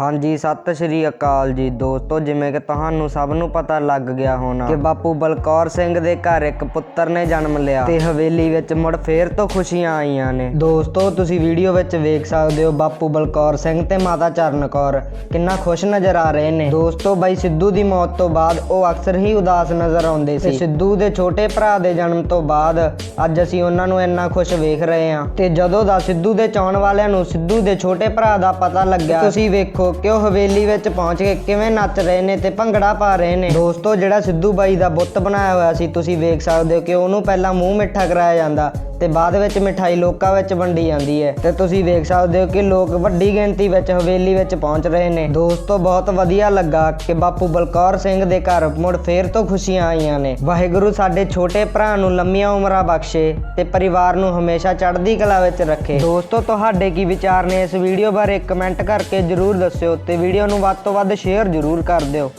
ਹਾਂਜੀ, ਸਤਿ ਸ਼੍ਰੀ ਅਕਾਲ ਜੀ ਦੋਸਤੋ, ਜਿਵੇਂ ਕਿ ਤੁਹਾਨੂੰ ਸਭ ਨੂੰ ਪਤਾ ਲੱਗ ਗਿਆ ਹੋਣਾ ਕਿ ਬਾਪੂ ਬਲਕੌਰ ਸਿੰਘ ਦੇ ਘਰ ਇੱਕ ਪੁੱਤਰ ਨੇ ਜਨਮ ਲਿਆ ਤੇ ਹਵੇਲੀ ਵਿੱਚ ਮੁੜ ਫੇਰ ਤੋਂ ਖੁਸ਼ੀਆਂ ਆਈਆਂ ਨੇ। ਦੋਸਤੋ, ਤੁਸੀਂ ਵੀਡੀਓ ਵਿੱਚ ਵੇਖ ਸਕਦੇ ਹੋ ਬਾਪੂ ਬਲਕੌਰ ਸਿੰਘ ਤੇ ਮਾਤਾ ਚਰਨ ਕੌਰ ਕਿੰਨਾ ਖੁਸ਼ ਨਜ਼ਰ ਆ ਰਹੇ ਨੇ। ਦੋਸਤੋ, ਬਾਈ ਸਿੱਧੂ ਦੀ ਮੌਤ ਤੋਂ ਬਾਅਦ ਉਹ ਅਕਸਰ ਹੀ ਉਦਾਸ ਨਜ਼ਰ ਆਉਂਦੇ ਸੀ। ਸਿੱਧੂ ਦੇ ਛੋਟੇ ਭਰਾ ਦੇ ਜਨਮ ਤੋਂ ਬਾਅਦ ਅੱਜ ਅਸੀਂ ਉਹਨਾਂ ਨੂੰ ਇੰਨਾ ਖੁਸ਼ ਵੇਖ ਰਹੇ ਹਾਂ। ਤੇ ਜਦੋਂ ਦਾ ਸਿੱਧੂ ਦੇ ਚਾਹਣ ਵਾਲਿਆਂ ਨੂੰ ਸਿੱਧੂ ਦੇ ਛੋਟੇ ਭਰਾ ਦਾ ਪਤਾ ਲੱਗਿਆ, ਤੁਸੀਂ ਵੇਖੋ ਕਿ ਉਹ ਹਵੇਲੀ ਵਿੱਚ ਪਹੁੰਚ ਕੇ ਕਿਵੇਂ ਨੱਚ ਰਹੇ ਨੇ ਤੇ ਭੰਗੜਾ ਪਾ ਰਹੇ ਨੇ। ਦੋਸਤੋ, ਜਿਹੜਾ ਸਿੱਧੂ ਬਾਈ ਦਾ ਬੁੱਤ ਬਣਾਇਆ ਹੋਇਆ ਸੀ, ਤੁਸੀਂ ਵੇਖ ਸਕਦੇ ਹੋ ਕਿ ਉਹਨੂੰ ਪਹਿਲਾਂ ਮੂੰਹ ਮਿੱਠਾ ਕਰਾਇਆ ਜਾਂਦਾ ਤੇ ਬਾਅਦ ਵਿੱਚ ਮਿਠਾਈ ਲੋਕਾਂ ਵਿੱਚ ਵੰਡੀ ਜਾਂਦੀ ਹੈ। ਤੇ ਤੁਸੀਂ ਵੇਖ ਸਕਦੇ ਹੋ ਕਿ ਲੋਕ ਵੱਡੀ ਗਿਣਤੀ ਵਿੱਚ ਹਵੇਲੀ ਵਿੱਚ ਪਹੁੰਚ ਰਹੇ ਨੇ। ਦੋਸਤੋ, ਬਹੁਤ ਵਧੀਆ ਲੱਗਾ ਕਿ ਬਾਪੂ ਬਲਕੌਰ ਸਿੰਘ ਦੇ ਘਰ ਮੁੜ ਫੇਰ ਤੋਂ ਖੁਸ਼ੀਆਂ ਆਈਆਂ ਨੇ। ਵਾਹਿਗੁਰੂ ਸਾਡੇ ਛੋਟੇ ਭਰਾ ਨੂੰ ਲੰਮੀਆਂ ਉਮਰਾਂ ਬਖਸ਼ੇ ਤੇ ਪਰਿਵਾਰ ਨੂੰ ਹਮੇਸ਼ਾ ਚੜ੍ਹਦੀ ਕਲਾ ਵਿੱਚ ਰੱਖੇ। ਦੋਸਤੋ, ਤੁਹਾਡੇ ਕੀ ਵਿਚਾਰ ਨੇ ਇਸ ਵੀਡੀਓ ਬਾਰੇ ਕਮੈਂਟ ਕਰਕੇ ਜਰੂਰ ਦੱਸੋ। ਦੱਸਿਓ ਤੇ ਵੀਡੀਓ ਨੂੰ ਵੱਧ ਤੋਂ ਵੱਧ ਸ਼ੇਅਰ ਜਰੂਰ ਕਰ ਦਿਓ।